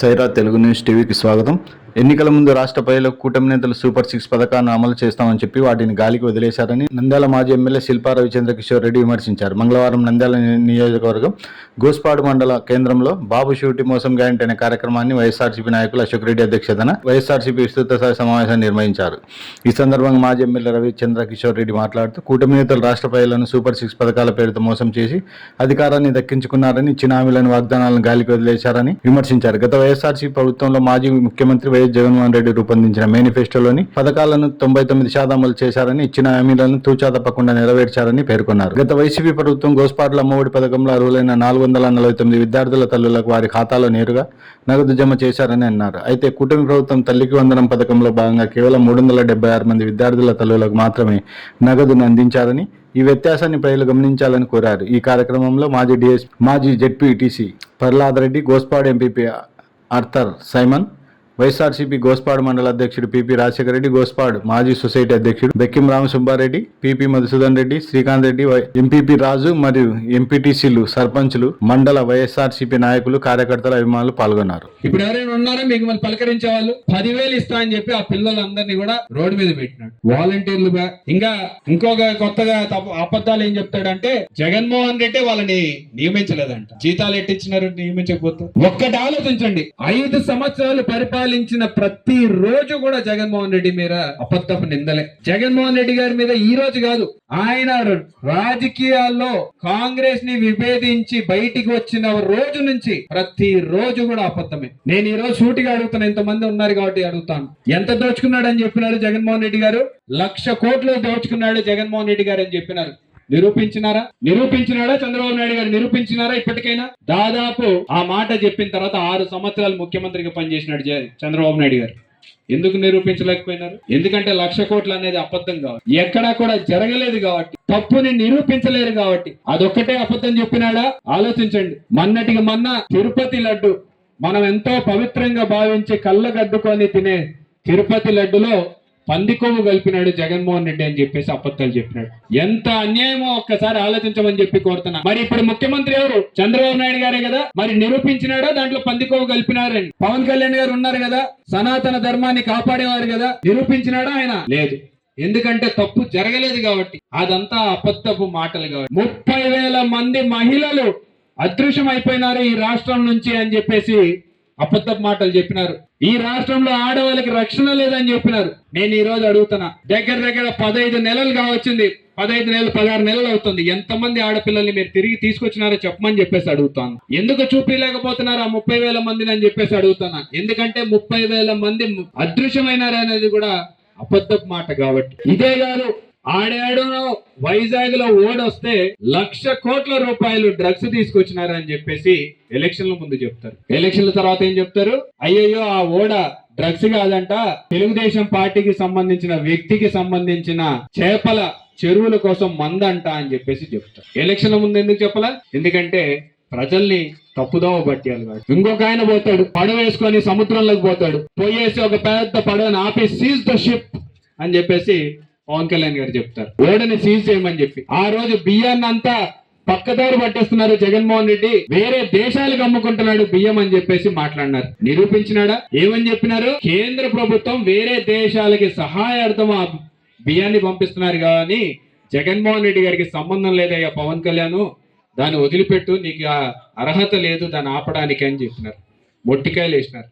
Sye Raa Telugu news టీవీకి స్వాగతం. ఎన్నికల ముందు రాష్ట్ర ప్రజలకు కూటమి నేతలు సూపర్ సిక్స్ పథకాన్ని అమలు చేస్తామని చెప్పి వాటిని గాలికి వదిలేశారని నంద్యాల మాజీ ఎమ్మెల్యే శిల్పా రవిచంద్ర కిషోర్ రెడ్డి విమర్శించారు. మంగళవారం నంద్యాల నియోజకవర్గం గోస్పాడు మండల కేంద్రంలో బాబు షూటి మోసం గ్యారంటీ అనే కార్యక్రమాన్ని వైఎస్ఆర్సీపీ నాయకులు అశోక్ రెడ్డి అధ్యక్షతన వైఎస్ఆర్సీపీ విస్తృత స్థాయి సమావేశాన్ని నిర్వహించారు. ఈ సందర్భంగా మాజీ ఎమ్మెల్యే రవిచంద్ర కిషోర్ రెడ్డి మాట్లాడుతూ కూటమి నేతలు రాష్ట్ర ప్రజలను సూపర్ సిక్స్ పథకాల పేరుతో మోసం చేసి అధికారాన్ని దక్కించుకున్నారని ఇచ్చిన హామీలను వాగ్దానాలను గాలికి వదిలేశారని విమర్శించారు. గత వైఎస్ఆర్సీ ప్రభుత్వంలో మాజీ ముఖ్యమంత్రి వైఎస్ జగన్మోహన్ రెడ్డి రూపొందించిన మేనిఫెస్టోలోని పథకాలను తొంభై తొమ్మిది శాతం అమలు చేశారని ఇచ్చిన హామీలను తూచా తప్పకుండా నెరవేర్చారని పేర్కొన్నారు. గత వైసీపీ ప్రభుత్వం గోస్పాట్ల అమ్మఒడి పథకంలో అర్హులైన నాలుగు వందల నలభై తొమ్మిది విద్యార్థుల తల్లులకు వారి ఖాతాలో నేరుగా నగదు జమ చేశారని అన్నారు. అయితే కూటమి ప్రభుత్వం తల్లికి వందనం పథకంలో భాగంగా కేవలం మూడు వందల డెబ్బై ఆరు మంది విద్యార్థుల తల్లులకు మాత్రమే నగదును అందించారని ఈ వ్యత్యాసాన్ని ప్రజలు గమనించాలని కోరారు. ఈ కార్యక్రమంలో మాజీ డిఎస్ మాజీ ZPTC Prahlad Reddy Gospad MPP Arthur Simon YSRCP Gospadu మండల అధ్యక్షుడు పిపి రాజశేఖర రెడ్డి గోస్పాడు మాజీ సొసైటీ అధ్యక్షుడు బెక్కిం రామసుబ్బారెడ్డి పిపి మధుసూదన్ రెడ్డి శ్రీకాంత్ రెడ్డి వై- ఎంపీపీ రాజు మరియు ఎంపీటీసీలు సర్పంచులు మండల వైఎస్ఆర్సీపీ నాయకులు కార్యకర్తల అభిమానులు పాల్గొన్నారు. ఇప్పుడు ఎవరైనా ఉన్నారా? మీకు మళ్ళీ పలకరించే వాళ్ళు? పదివేలు ఇస్తా అని చెప్పి ఆ పిల్లలందరినీ కూడా రోడ్డు మీద పెట్టినాడు. వాలంటీర్లుగా ఇంకా ఇంకొక కొత్తగా అబద్ధాలు ఏం చెప్తాడంటే జగన్మోహన్ రెడ్డి వాళ్ళని నియమించలేదంట. జీతాలు ఎట్టిచ్చినారు? నియమించకపోతే. ఒక్కటి ఆలోచించండి. ఐదు సంవత్సరాలు పరిపాలించిన ప్రతి రోజు కూడా జగన్మోహన్ రెడ్డి మీద అబద్ధపు నిందలే. జగన్మోహన్ రెడ్డి గారి మీద ఈ రోజు కాదు ఆయన రాజకీయాల్లో కాంగ్రెస్ని విభేదించి బయటికి వచ్చిన రోజు నుంచి ప్రతి రోజు కూడా అబద్ధమే నేను ఈ రోజు సూటిగా అడుగుతాను ఎంతమంది ఉన్నారు కాబట్టి అడుగుతాను. ఎంత దోచుకున్నాడు అని చెప్పినారు జగన్మోహన్ రెడ్డి గారు? లక్ష కోట్లు దోచుకున్నాడు జగన్మోహన్ రెడ్డి గారు అని చెప్పినారు. నిరూపించినారా? నిరూపించినాడా చంద్రబాబు నాయుడు గారు? నిరూపించినారా ఇప్పటికైనా? దాదాపు ఆ మాట చెప్పిన తర్వాత ఆరు సంవత్సరాలు ముఖ్యమంత్రిగా పనిచేసినాడు చంద్రబాబు నాయుడు గారు. ఎందుకు నిరూపించలేకపోయినారు? ఎందుకంటే లక్ష కోట్లు అనేది అబద్ధం కాబట్టి. ఎక్కడా కూడా జరగలేదు కాబట్టి. తప్పుని నిరూపించలేరు కాబట్టి. అదొక్కటే అబద్ధం చెప్పినాడా? ఆలోచించండి. మొన్నటికి మొన్న తిరుపతి లడ్డు మనం ఎంతో పవిత్రంగా భావించి కళ్ళగద్దుకొని తినే తిరుపతి లడ్డులో పందికొమ్ము కలిపినాడు జగన్మోహన్ రెడ్డి అని చెప్పేసి అబద్ధాలు చెప్పినాడు. ఎంత అన్యాయమో ఒక్కసారి ఆలోచించమని చెప్పి కోరుతున్నా. మరి ఇప్పుడు ముఖ్యమంత్రి ఎవరు? చంద్రబాబు నాయుడు గారే కదా? మరి నిరూపించినాడా? దాంట్లో పంది కలిపినారని పవన్ కళ్యాణ్ గారు ఉన్నారు కదా? సనాతన ధర్మాన్ని కాపాడేవారు కదా? నిరూపించినాడా ఆయన? లేదు. ఎందుకంటే తప్పు జరగలేదు కాబట్టి. అదంతా అబద్ధపు మాటలు కాబట్టి. ముప్పై వేల మంది మహిళలు అదృశ్యం అయిపోయినారు ఈ రాష్ట్రం నుంచి అని చెప్పేసి అబద్ధ మాటలు చెప్పినారు. ఈ రాష్ట్రంలో ఆడవాళ్ళకి రక్షణ లేదని చెప్పినారు. నేను ఈ రోజు అడుగుతున్నా దగ్గర దగ్గర పదహైదు నెలలు కావచ్చింది. పదహైదు నెలలు పదహారు నెలలు అవుతుంది. ఎంతమంది ఆడపిల్లల్ని మీరు తిరిగి తీసుకొచ్చినారో చెప్పమని చెప్పేసి అడుగుతాను. ఎందుకు చూపించలేకపోతున్నారు ఆ ముప్పై వేల మందిని అని చెప్పేసి అడుగుతున్నా. ఎందుకంటే ముప్పై వేల మంది అదృశ్యమైనారు అనేది కూడా అబద్ధపు మాట కాబట్టి. ఇదే కాదు ఆడాడో వైజాగ్లో ఓడొస్తే లక్ష కోట్ల రూపాయలు డ్రగ్స్ తీసుకొచ్చినారని చెప్పేసి ఎలక్షన్ల ముందు చెప్తారు. ఎలక్షన్ల తర్వాత ఏం చెప్తారు? అయ్యయ్యో ఆ ఓడ డ్రగ్స్ కాదంట. తెలుగుదేశం పార్టీకి సంబంధించిన వ్యక్తికి సంబంధించిన చేపల చెరువుల కోసం మందంట అని చెప్పేసి చెప్తారు. ఎలక్షన్ల ముందు ఎందుకు చెప్పలా? ఎందుకంటే ప్రజల్ని తప్పుదోవ పట్టాలి ఇంకొక ఆయన పోతాడు పడవ వేసుకొని సముద్రంలోకి పోతాడు. పోయేసి ఒక పెద్ద పడవని ఆపి సీజ్ ద షిప్ అని చెప్పేసి పవన్ కళ్యాణ్ గారు చెప్తారు. ఓడని సీజ్ చేయమని చెప్పి. ఆ రోజు బియ్యాన్ని అంతా పక్కదారి పట్టేస్తున్నారు జగన్మోహన్ రెడ్డి. వేరే దేశాలకు అమ్ముకుంటున్నాడు బియ్యం అని చెప్పేసి మాట్లాడినారు. నిరూపించినాడా? ఏమని చెప్పినారు? కేంద్ర ప్రభుత్వం వేరే దేశాలకి సహాయార్థం ఆ బియ్యాన్ని పంపిస్తున్నారు కానీ జగన్మోహన్ రెడ్డి గారికి సంబంధం లేదయ్యా పవన్ కళ్యాణ్. దాన్ని వదిలిపెట్టు నీకు ఆ అర్హత లేదు దాన్ని ఆపడానికి అని చెప్పినారు. మొట్టికాయలు వేసినారు.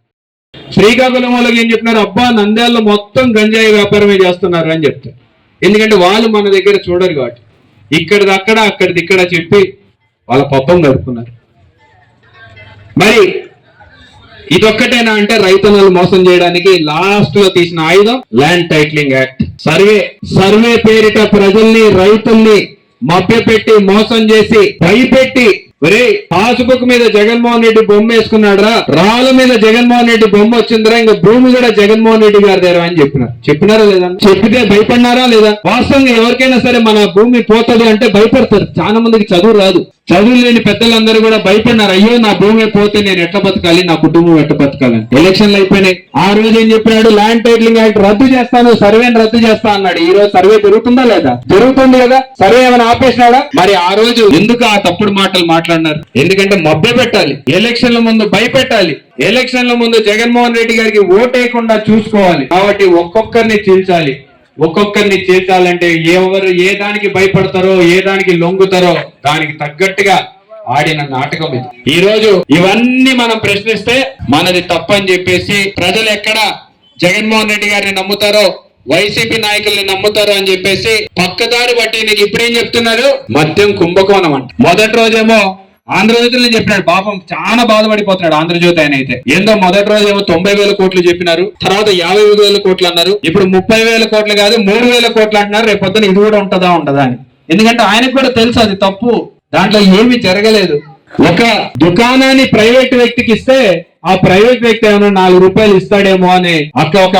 శ్రీకాకుళం వాళ్ళకి ఏం చెప్పినారు? అబ్బా నంద్యాలలో మొత్తం గంజాయి వ్యాపారమే చేస్తున్నారు అని చెప్తారు. ఎందుకంటే వాళ్ళు మన దగ్గర చూడరు కాబట్టి. ఇక్కడిది అక్కడ అక్కడిది ఇక్కడ చెప్పి వాళ్ళ పప్పం గడుపుకున్నారు. మరి ఇదొక్కటేనా అంటే రైతన్నలు మోసం చేయడానికి లాస్ట్లో తీసిన ఆయుధం land titling act. Survey survey పేరిట ప్రజల్ని రైతుల్ని మభ్యపెట్టి మోసం చేసి భయపెట్టి ఒరే పాస్బుక్ మీద జగన్మోహన్ రెడ్డి బొమ్మ వేసుకున్నాడరా. రాళ్ళ మీద జగన్మోహన్ రెడ్డి బొమ్మ వచ్చిందిరా ఇంకా భూమి కూడా జగన్మోహన్ రెడ్డి గారి దగ్గర అని చెప్పినారు. చెప్పినారా లేదా? చెప్పితే భయపడినారా లేదా? వాస్తవంగా ఎవరికైనా సరే మన భూమి పోతుంది అంటే భయపడతారు. చాలా మందికి చదువు రాదు. చదువు లేని పెద్దలందరూ కూడా భయపడినారు. అయ్యో నా భూమి పోతే నేను ఎట్లా బతకాలి? నా కుటుంబం ఎట్లా బతకాలని. ఎలక్షన్లు అయిపోయినాయి. ఆ రోజు ఏం చెప్పినాడు? ల్యాండ్ టైటిలింగ్ యాక్ట్ రద్దు చేస్తాను సర్వేని రద్దు చేస్తా అన్నాడు. ఈ రోజు సర్వే జరుగుతుందా లేదా? జరుగుతుంది కదా. సర్వే ఏమైనా ఆపేసినాడా? మరి ఆ రోజు ఎందుకు ఆ తప్పుడు మాటలు మాట్లాడినారు? ఎందుకంటే మభ్య పెట్టాలి. ఎలక్షన్ల ముందు భయపెట్టాలి. ఎలక్షన్ల ముందు జగన్మోహన్ రెడ్డి గారికి ఓటేయకుండా చూసుకోవాలి. కాబట్టి ఒక్కొక్కరిని చీల్చాలి. ఒక్కొక్కరిని చేర్చాలంటే ఎవరు ఏ దానికి భయపడతారో ఏ దానికి లొంగుతారో దానికి తగ్గట్టుగా ఆడిన నాటకం ఇది. ఈ రోజు ఇవన్నీ మనం ప్రశ్నిస్తే మనది తప్పని చెప్పేసి ప్రజలు ఎక్కడ జగన్మోహన్ రెడ్డి గారిని నమ్ముతారో వైసీపీ నాయకుల్ని నమ్ముతారో అని చెప్పేసి పక్కదారి బట్టి నీకు ఇప్పుడేం చెప్తున్నారు? మద్యం కుంభకోణం అంట. మొదటి రోజేమో ఆంధ్రజ్యోతిలో చెప్పినాడు. పాపం చాలా బాధపడిపోతున్నాడు ఆంధ్రజ్యోతి ఆయన అయితే. ఏందో మొదటి రోజు ఏమో తొంభై వేల కోట్లు చెప్పినారు. తర్వాత యాభై వేల కోట్లు అన్నారు. ఇప్పుడు ముప్పై వేల కోట్లు కాదు మూడు వేల కోట్లు అంటున్నారు. రేపు పొద్దున ఇది కూడా ఉంటుందా ఉండదా అని. ఎందుకంటే ఆయనకు కూడా తెలుసు అది తప్పు. దాంట్లో ఏమీ జరగలేదు. ఒక దుకాణాన్ని ప్రైవేట్ వ్యక్తికి ఇస్తే ఆ ప్రైవేట్ వ్యక్తి ఏమైనా నాలుగు రూపాయలు ఇస్తాడేమో అని అక్క ఒక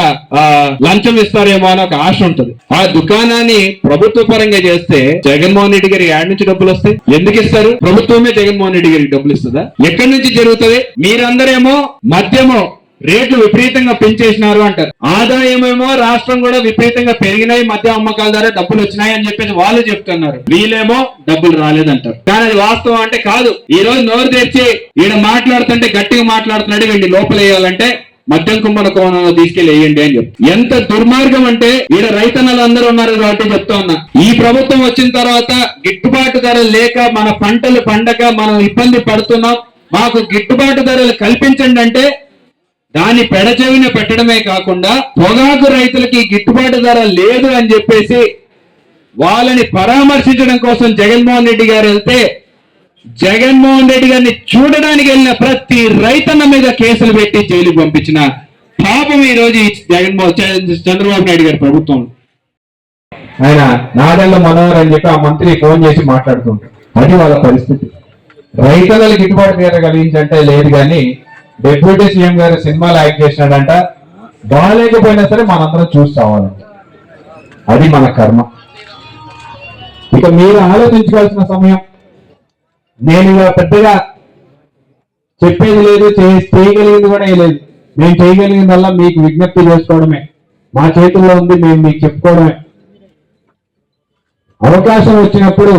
లంచం ఇస్తారేమో అని ఒక ఆశ ఉంటుంది. ఆ దుకాణాన్ని ప్రభుత్వ పరంగా చేస్తే జగన్మోహన్ రెడ్డి గారికి యాడ్ నుంచి డబ్బులు వస్తాయి. ఎందుకు ఇస్తారు? ప్రభుత్వమే జగన్మోహన్ రెడ్డి గారికి డబ్బులు ఇస్తుందా? ఎక్కడి నుంచి జరుగుతుంది? మీరందరేమో మద్యమో రేట్లు విపరీతంగా పెంచేసినారు అంటారు. ఆదాయమేమో రాష్ట్రం కూడా విపరీతంగా పెరిగినాయి మధ్య అమ్మకాల ద్వారా డబ్బులు వచ్చినాయి అని చెప్పేసి వాళ్ళు చెప్తున్నారు. వీళ్ళేమో డబ్బులు రాలేదంటారు. కానీ అది వాస్తవం అంటే కాదు. ఈ రోజు నోరు తెరిచి ఈయన మాట్లాడుతుంటే గట్టిగా మాట్లాడుతున్నాడు వీడిని లోపలేయాలంటే మద్యం కుంభల కోణంలో తీసుకెళ్ళి వేయండి అని చెప్పి. ఎంత దుర్మార్గం అంటే ఈడ రైతన్నలు అందరూ ఉన్నారు కాబట్టి చెప్తా ఉన్నా. ఈ ప్రభుత్వం వచ్చిన తర్వాత గిట్టుబాటు ధర లేక మన పంటలు పండక మనం ఇబ్బంది పడుతున్నాం. మాకు గిట్టుబాటు ధరలు కల్పించండి అంటే దాని పెడచెవిన పెట్టడమే కాకుండా పొగాకు రైతులకి గిట్టుబాటు ధర లేదు అని చెప్పేసి వాళ్ళని పరామర్శించడం కోసం జగన్మోహన్ రెడ్డి గారు వెళ్తే జగన్మోహన్ రెడ్డి గారిని చూడడానికి వెళ్ళిన ప్రతి రైతన్న మీద కేసులు పెట్టి జైలుకి పంపించిన పాపం ఈ రోజు జగన్మోహన్ చంద్రబాబు నాయుడు గారి ప్రభుత్వం. ఆయన నాదెళ్ళ మనోహర్ అని చెప్పి ఆ మంత్రి ఫోన్ చేసి మాట్లాడుతుంటారు. అది వాళ్ళ పరిస్థితి. రైతులకు గిట్టుబాటు ధర కలిగించంటే లేదు కానీ డిప్యూటీ సీఎం గారు సినిమాలు యాక్ట్ చేసినాడంట. బాగాలేకపోయినా సరే మనందరం చూసుకోవాలంట అది మన కర్మ. ఇక మీరు ఆలోచించుకోవాల్సిన సమయం. నేను ఇలా పెద్దగా చెప్పేది లేదు చేయగలిగింది కూడా లేదు. మేము చేయగలిగిందల్లా మీకు విజ్ఞప్తి చేసుకోవడమే. మా చేతుల్లో ఉంది మేము మీకు చెప్పుకోవడమే. అవకాశం వచ్చినప్పుడు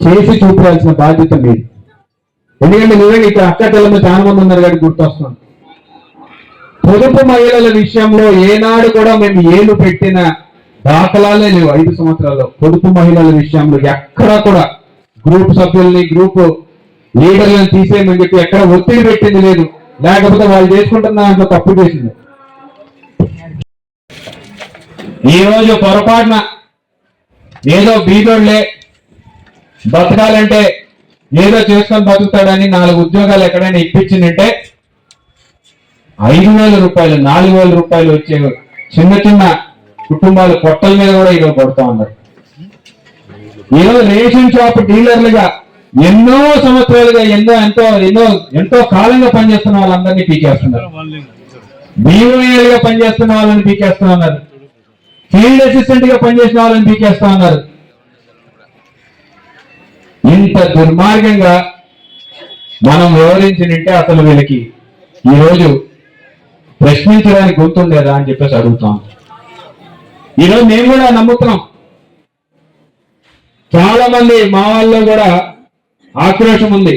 చేసి చూపాల్సిన బాధ్యత మీది. ఎందుకంటే నిజంగా ఇక్కడ అక్క తెల్లమ్మ చాలా మంది ఉన్నారు కానీ గుర్తొస్తుంది. పొదుపు మహిళల విషయంలో ఏనాడు కూడా మేము ఏలు పెట్టిన దాఖలాలే లేవు ఐదు సంవత్సరాల్లో. పొదుపు మహిళల విషయంలో ఎక్కడా కూడా. గ్రూప్ సభ్యుల్ని గ్రూప్ లీడర్లను తీసేయమని చెప్పి ఎక్కడ ఒత్తిడి పెట్టింది లేదు. లేకపోతే వాళ్ళు చేసుకుంటున్న దాంట్లో తప్పు చేసింది. ఈ రోజు పొరపాటున ఏదో బీదోళ్ళే బతకాలంటే ఏదో చేసుకొని బతుకుతాడని నాలుగు ఉద్యోగాలు ఎక్కడైనా ఇప్పించిందంటే ఐదు వేల రూపాయలు నాలుగు వేల రూపాయలు వచ్చే చిన్న చిన్న కుటుంబాలు పొట్టల మీద కూడా ఈరోజు కొడుతూ ఉన్నారు. ఈరోజు రేషన్ షాప్ డీలర్లుగా ఎన్నో సంవత్సరాలుగా ఎన్నో ఎంతో ఎన్నో ఎంతో కాలంగా పనిచేస్తున్న వాళ్ళందరినీ పీకేస్తున్నారు. బీఓఏల్ పనిచేస్తున్న వాళ్ళని పీకేస్తా ఉన్నారు ఫీల్డ్ అసిస్టెంట్గా పనిచేసిన వాళ్ళని పీకేస్తా ఉన్నారు ఇంత దుర్మార్గంగా మనం వివరించినట్టే అసలు వీళ్ళకి ఈరోజు ప్రశ్నించడానికి గుర్తుండేదా అని చెప్పేసి అడుగుతాం. ఈరోజు మేము కూడా నమ్ముతున్నాం. చాలా మంది మా వాళ్ళలో కూడా ఆక్రోషం ఉంది.